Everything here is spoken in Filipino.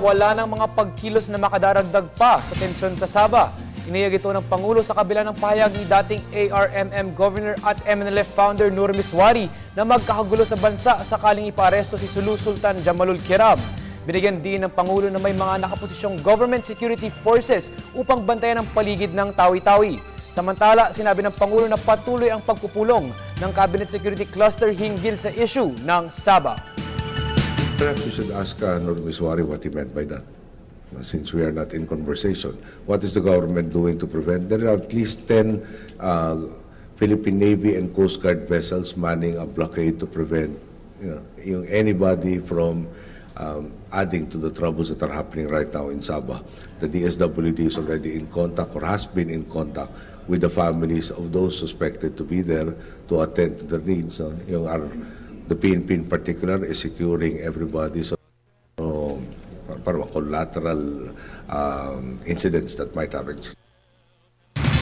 wala ng mga pagkilos na makadaragdag pa sa tensyon sa Sabah. Iniyag ito ng Pangulo sa kabila ng pahayag ni dating ARMM Governor at MNLF founder Nur Miswari na magkakagulo sa bansa sakaling iparesto si Sulu Sultan Jamalul Kiram. Binigyan din ng Pangulo na may mga nakaposisyong government security forces upang bantayan ang paligid ng Tawi-Tawi. Samantala, sinabi ng Pangulo na patuloy ang pagpupulong ng Cabinet Security Cluster hinggil sa issue ng Sabah. Perhaps you should ask uh, Nur Miswari what he meant by that. Uh, Since we are not in conversation, what is the government doing to prevent? There are at least 10 uh, Philippine Navy and Coast Guard vessels manning a blockade to prevent you know, anybody from um, adding to the troubles that are happening right now in Sabah. The DSWD is already in contact or has been in contact with the families of those suspected to be there to attend to their needs. So, yung our, the PNP in particular is securing everybody so um, para collateral um, incidents that might happen.